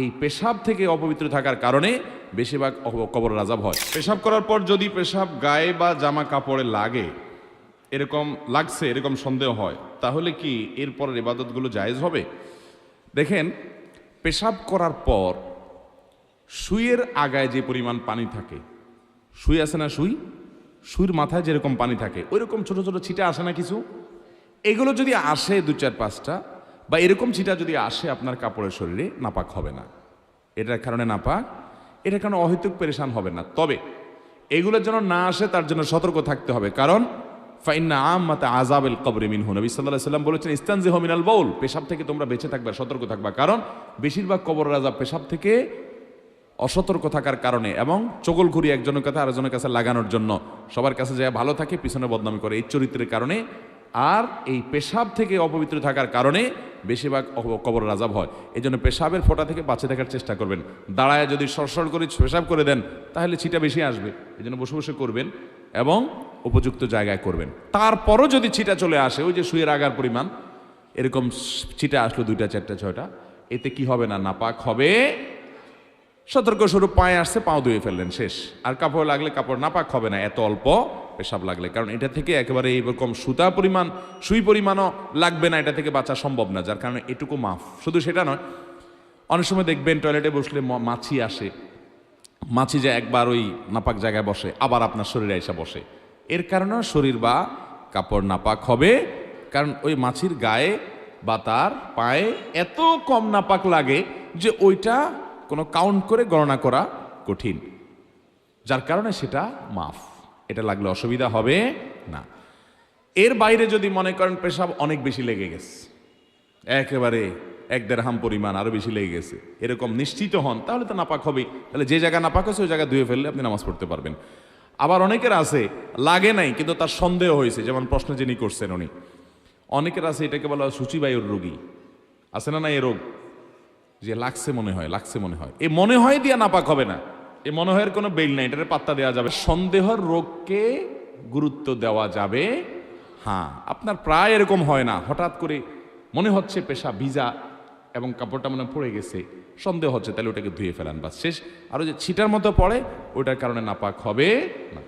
এই পেশাব থেকে অপবিত্র থাকার কারণে বেশিরভাগ কবর রাজাব হয়। পেশাব করার পর যদি পেশাব, গায়ে বা জামা কাপড়ে লাগে, এরকম লাগছে, এরকম সন্দেহ হয়, তাহলে কি এরপরের ইবাদতগুলো জায়েজ হবে? দেখেন, পেশাব করার পর সুইয়ের আগায় যে পরিমাণ পানি থাকে সুই আছে না সুই সুইয়ের মাথায় যেরকম পানি থাকে, ওইরকম ছোট ছোট ছিটা আসে না কিছু? এগুলো যদি আসে দু চার পাঁচটা বা এরকম ছিটা যদি আসে আপনার কাপড়ের শরীরে, নাপাক হবে না। এটার কারণে নাপাক, এটার কারণে অহেতুক পেরেশান হবে না। তবে এগুলোর যেন না আসে তার জন্য সতর্ক থাকতে হবে। কারণ, ফাইন্না আম্মাতে আজাবেল কবরে মিনহু। নবী সাল্লাহ সাল্লাম বলেছেন ইস্তানজি হমিনাল বউল, পেশাব থেকে তোমরা বেঁচে থাকবে সতর্ক থাকবা। কারণ, বেশিরভাগ কবর রাজা পেশাব থেকে অসতর্ক থাকার কারণে এবং চগল ঘুরি একজনের কাছে আরেকজনের কাছে লাগানোর জন্য সবার কাছে যা ভালো থাকে, পিছনে বদনামি করে। এই চরিত্রের কারণে আর এই পেশাব থেকে অপবিত্র থাকার কারণে বেশিরভাগ কবর রাজাব হয়। এই জন্য পেশাবের ফোঁটা থেকে বাঁচে থাকার চেষ্টা করবেন। দাঁড়ায় যদি সরসর করে পেশাব করে দেন, তাহলে ছিটা বেশি আসবে। এই জন্য বসে বসে করবেন এবং উপযুক্ত জায়গায় করবেন। তারপরও যদি ছিটা চলে আসে, ওই যে শুয়ের আগার পরিমাণ, এরকম ছিটা আসলো দুইটা, চারটা, ছয়টা, এতে কি হবে না? নাপাক হবে। সতর্ক স্বরূপ পায়ে আসছে, পাও ধুয়ে ফেললেন, শেষ। আর কাপড় লাগলে কাপড় নাপাক হবে না, এত অল্প পেশাব লাগলে। কারণ এটা থেকে একেবারে এইরকম সুতা পরিমাণ, সুই পরিমাণও লাগবে না, এটা থেকে বাঁচা সম্ভব না, যার কারণে এটুকু মাফ। শুধু সেটা নয়, অনেক সময় দেখবেন টয়লেটে বসলে মাছি আসে। মাছি যে একবার ওই নাপাক জায়গায় বসে, আবার আপনার শরীরে এসে বসে। এর কারণেও শরীর বা কাপড় নাপাক হবে, কারণ ওই মাছির গায়ে বা তার পায়ে এত কম নাপাক লাগে যে ওইটা কোনো কাউন্ট করে গণনা করা কঠিন, যার কারণে সেটা মাফ। এটা লাগলে অসুবিধা হবে না। এর বাইরে যদি মনে করেন পেশাব অনেক বেশি লেগে গেছে। একেবারে এক দেড় হাম পরিমাণ আরও বেশি লেগে গেছে। এরকম নিশ্চিত হন, তাহলে তো নাপাক হবেই। তাহলে যে জায়গা নাপাক হয়েছে ওই জায়গা ধুয়ে ফেললে আপনি নামাজ পড়তে পারবেন। আবার অনেকের আছে, লাগে নাই, কিন্তু তার সন্দেহ হয়েছে, যেমন প্রশ্ন যিনি করছেন উনি। অনেকের আছে, এটাকে বলা হয় সূচিবায়ুর রোগী। আছে না না এ রোগ? যে লাগছে মনে হয়, লাগছে মনে হয়। এ মনে হয় দিয়া নাপাক হবে না। এই মনে হয়ের কোনো বেল নাই, এটার পাত্তা দেওয়া যাবে। সন্দেহর রোগকে গুরুত্ব দেওয়া যাবে। হ্যাঁ আপনার প্রায় এরকম হয় না। হঠাৎ করে মনে হচ্ছে পেশা ভিজা এবং কাপড়টা মনে পড়ে গেছে। সন্দেহ হচ্ছে, তাহলে ওটাকে ধুয়ে ফেলান বা শেষ। আরও যে ছিটার মতো পড়ে, ওটার কারণে নাপাক হবে না।